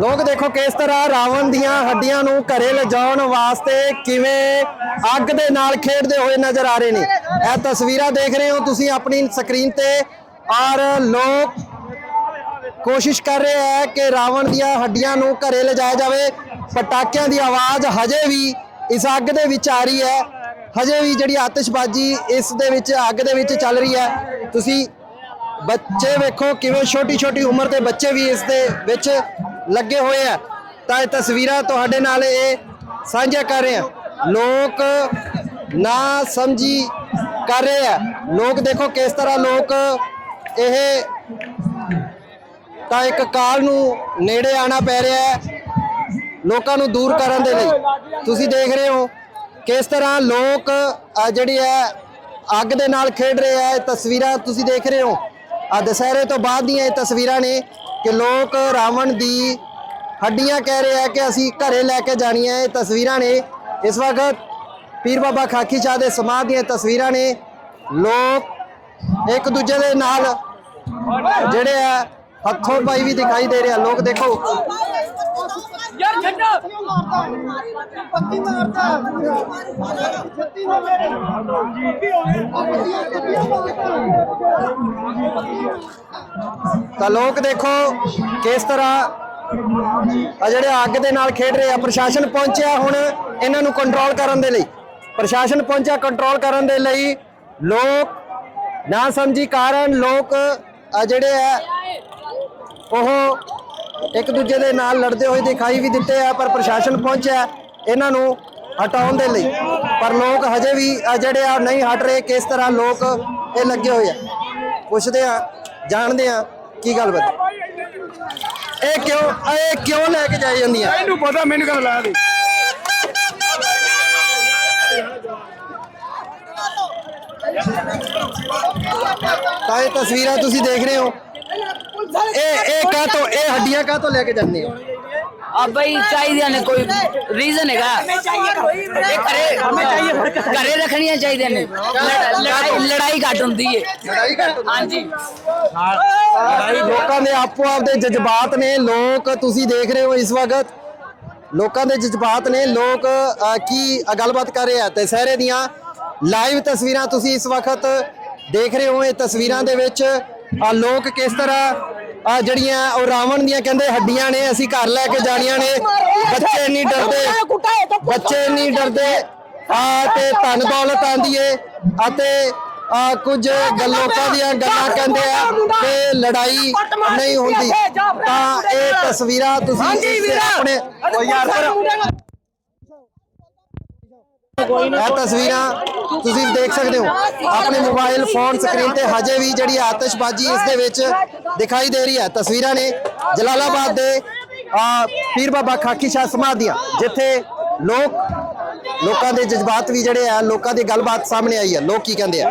ਲੋਕ ਦੇਖੋ ਕਿਸ ਤਰ੍ਹਾਂ ਰਾਵਣ ਦੀਆਂ ਹੱਡੀਆਂ ਨੂੰ ਘਰੇ ਲਿਜਾਉਣ ਵਾਸਤੇ ਕਿਵੇਂ ਅੱਗ ਦੇ ਨਾਲ ਖੇਡਦੇ ਹੋਏ ਨਜ਼ਰ ਆ ਰਹੇ ਨੇ। ਇਹ ਤਸਵੀਰਾਂ ਦੇਖ ਰਹੇ ਹੋ ਤੁਸੀਂ ਆਪਣੀ ਸਕਰੀਨ ਤੇ। ਔਰ ਲੋਕ ਕੋਸ਼ਿਸ਼ ਕਰ ਰਹੇ ਹੈ ਕਿ ਰਾਵਣ ਦੀਆਂ ਹੱਡੀਆਂ ਨੂੰ ਘਰੇ ਲਿਜਾਇਆ ਜਾਵੇ। ਪਟਾਕਿਆਂ ਦੀ ਆਵਾਜ਼ ਹਜੇ ਵੀ ਇਸ ਅੱਗ ਦੇ ਵਿੱਚ ਆ ਰਹੀ ਹੈ। ਹਜੇ ਵੀ ਜਿਹੜੀ ਆਤਿਸ਼ਬਾਜ਼ੀ ਇਸ ਦੇ ਵਿੱਚ ਅੱਗ ਦੇ ਵਿੱਚ ਚੱਲ ਰਹੀ ਹੈ। ਤੁਸੀਂ ਬੱਚੇ ਵੇਖੋ ਕਿਵੇਂ ਛੋਟੀ ਛੋਟੀ ਉਮਰ ਦੇ ਬੱਚੇ ਵੀ ਇਸ ਦੇ ਵਿੱਚ ਲੱਗੇ ਹੋਏ ਆ। ਤਾਂ ਇਹ ਤਸਵੀਰਾਂ ਤੁਹਾਡੇ ਨਾਲ ਇਹ ਸਾਂਝਾ ਕਰ ਰਹੇ ਆ। ਲੋਕ ਨਾ ਸਮਝੀ ਕਰ ਰਹੇ ਆ। ਲੋਕ ਦੇਖੋ ਕਿਸ ਤਰ੍ਹਾਂ ਲੋਕ ਇਹ ਤਾਂ ਇੱਕ ਕਾਲ ਨੂੰ ਨੇੜੇ ਆਣਾ ਪੈ ਰਿਹਾ ਹੈ। ਲੋਕਾਂ ਨੂੰ ਦੂਰ ਕਰਨ ਦੇ ਲਈ। ਤੁਸੀਂ ਦੇਖ ਰਹੇ ਹੋ ਕਿਸ ਤਰ੍ਹਾਂ ਲੋਕ ਜਿਹੜੀ ਹੈ ਅੱਗ ਦੇ ਨਾਲ ਖੇਡ ਰਹੇ ਹੈ ਇਹ ਤਸਵੀਰਾਂ ਤੁਸੀਂ ਦੇਖ ਰਹੇ ਹੋ। ਆ ਦੁਸਹਿਰੇ ਤੋਂ ਬਾਅਦ ਦੀਆਂ ਇਹ ਤਸਵੀਰਾਂ ਨੇ ਕਿ ਲੋਕ ਰਾਵਣ ਦੀ ਹੱਡੀਆਂ ਕਹਿ ਰਹੇ ਆ ਕਿ ਅਸੀਂ ਘਰੇ ਲੈ ਕੇ ਜਾਣੀਆਂ ਇਹ ਤਸਵੀਰਾਂ ਨੇ। ਇਸ ਵਕਤ ਪੀਰ ਬਾਬਾ ਖਾਕੀ ਸ਼ਾਹ ਦੇ ਸਮਾਧ ਦੀਆਂ ਤਸਵੀਰਾਂ ਨੇ। ਲੋਕ ਇੱਕ ਦੂਜੇ ਦੇ ਨਾਲ ਜਿਹੜੇ ਆ ਹੱਥੋਂ ਪਾਈ ਵੀ ਦਿਖਾਈ ਦੇ ਰਿਹਾ ਲੋਕ ਦੇਖੋ। ਯਾਰ ਛੱਡੋ। ਪੱਤੀ ਮਾਰਦਾ। ਛੱਤੀ ਨਾ ਮੇਰੇ ਤਾਂ ਲੋਕ ਦੇਖੋ ਕਿਸ ਤਰ੍ਹਾਂ ਆ ਜਿਹੜੇ ਅੱਗ ਦੇ ਨਾਲ ਖੇਡ ਰਹੇ ਆ ਪ੍ਰਸ਼ਾਸਨ ਪਹੁੰਚਿਆ ਹੁਣ ਇਹਨਾਂ ਨੂੰ ਕੰਟਰੋਲ ਕਰਨ ਦੇ ਲਈ। ਪ੍ਰਸ਼ਾਸਨ ਪਹੁੰਚਿਆ ਕੰਟਰੋਲ ਕਰਨ ਦੇ ਲਈ। ਲੋਕ ਨਾ ਸਮਝੀ ਕਾਰਨ ਲੋਕ ਆ ਜਿਹੜੇ ਆ ਉਹ ਇੱਕ ਦੂਜੇ ਦੇ ਨਾਲ ਲੜਦੇ ਹੋਏ ਦਿਖਾਈ ਵੀ ਦਿੱਤੇ ਆ ਪਰ ਪ੍ਰਸ਼ਾਸਨ ਪਹੁੰਚਿਆ ਇਹਨਾਂ ਨੂੰ ਹਟਾਉਣ ਦੇ ਲਈ। ਪਰ ਲੋਕ ਹਜੇ ਵੀ ਜਿਹੜੇ ਆ ਨਹੀਂ ਹਟ ਰਹੇ ਕਿਸ ਤਰ੍ਹਾਂ ਲੋਕ ਇਹ ਲੱਗੇ ਹੋਏ ਆ? ਪੁੱਛਦੇ ਆ ਜਾਣਦੇ ਆ ਕੀ ਗੱਲ ਬਤ ਇਹ ਕਿਉਂ ਇਹ ਕਿਉਂ ਲੈ ਕੇ ਜਾਈ ਜਾਂਦੀਆਂ? ਇਹਨੂੰ ਪਤਾ ਮੈਨੂੰ ਕਦ ਲਾ ਦੇ ਤਾਂ ਇਹ ਤਸਵੀਰਾਂ ਤੁਸੀਂ ਦੇਖ ਰਹੇ ਹੋ। ਇਹ ਇਹ ਕਾਹ ਤੋਂ ਇਹ ਹੱਡੀਆਂ ਕਾਹ ਤੋਂ ਲੈ ਕੇ ਜਾਂਦੇ ਹੋ? ਆ ਬਈ ਚਾਹੀਦੀਆਂ ਨੇ ਕੋਈ ਰੀਜ਼ਨ ਹੈਗਾ। ਇਹ ਘਰੇ ਘਰੇ। ਰੱਖਣੀਆਂ ਚਾਹੀਦੀਆਂ ਨੇ। ਲੜ- ਲੜਾਈ ਲੜਾਈ ਘੱਟ ਹੁੰਦੀ ਹੈ ਲੜਾਈ ਘੱਟ ਹਾਂਜੀ। ਲੋਕਾਂ ਦੇ ਆਪੋ ਆਪ ਦੇ ਜਜ਼ਬਾਤ ਨੇ। ਲੋਕ ਤੁਸੀਂ ਦੇਖ ਰਹੇ ਹੋ ਇਸ ਵਕਤ। ਲੋਕਾਂ ਦੇ ਜਜ਼ਬਾਤ ਨੇ। ਲੋਕ ਕੀ ਗੱਲਬਾਤ ਕਰ ਰਹੇ ਆ ਤੇ ਸਹਿਰੇ ਦੀਆਂ ਲਾਈਵ ਤਸਵੀਰਾਂ ਤੁਸੀਂ ਇਸ ਵਕਤ ਦੇਖ ਰਹੇ ਹੋ। ਇਹ ਤਸਵੀਰਾਂ ਦੇ ਵਿੱਚ ਲੋਕ ਕਿਸ ਤਰ੍ਹਾਂ ਅ, ਜਿਹੜੀਆਂ ਉਹ ਰਾਵਣ ਦੀਆਂ ਕਹਿੰਦੇ ਹੱਡੀਆਂ ਨੇ ਅਸੀਂ ਘਰ ਲੈ ਕੇ ਜਾਣੀਆਂ ਨੇ। ਬੱਚੇ ਨਹੀਂ ਡਰਦੇ। ਬੱਚੇ ਨਹੀਂ ਡਰਦੇ। ਆ ਤੇ ਧਨ ਦੌਲਤ ਆਂਦੀ ਏ ਅਤੇ ਆ ਕੁਝ ਲੋਕਾਂ ਦੀਆਂ ਗੱਲਾਂ ਕਹਿੰਦੇ ਆ ਕਿ ਲੜਾਈ ਨਹੀਂ ਹੁੰਦੀ। ਤਾਂ ਇਹ ਤਸਵੀਰਾਂ ਤੁਸੀਂ ਆਪਣੇ ਯਾਰ ਪਰ ਇਹ ਤਸਵੀਰਾਂ ਤੁਸੀਂ ਦੇਖ ਸਕਦੇ ਹੋ। ਆਪਣੇ ਮੋਬਾਈਲ ਫੋਨ ਸਕਰੀਨ ਤੇ ਹਜੇ ਵੀ ਜਿਹੜੀ ਆਤਿਸ਼ਬਾਜ਼ੀ ਇਸ ਦੇ ਵਿੱਚ ਦਿਖਾਈ ਦੇ ਰਹੀ ਹੈ। ਤਸਵੀਰਾਂ ਨੇ ਜਲਾਲਾਬਾਦ ਦੇ ਆ ਪੀਰ ਬਾਬਾ ਖਾਕੀ ਸ਼ਾਹ ਸਮਾਧੀਆਂ ਜਿੱਥੇ ਲੋਕ ਲੋਕਾਂ ਦੇ ਜਜ਼ਬਾਤ ਵੀ ਜਿਹੜੇ ਆ ਲੋਕਾਂ ਦੀ ਗੱਲਬਾਤ ਸਾਹਮਣੇ ਆਈ ਹੈ। ਲੋਕ ਕੀ ਕਹਿੰਦੇ ਆ?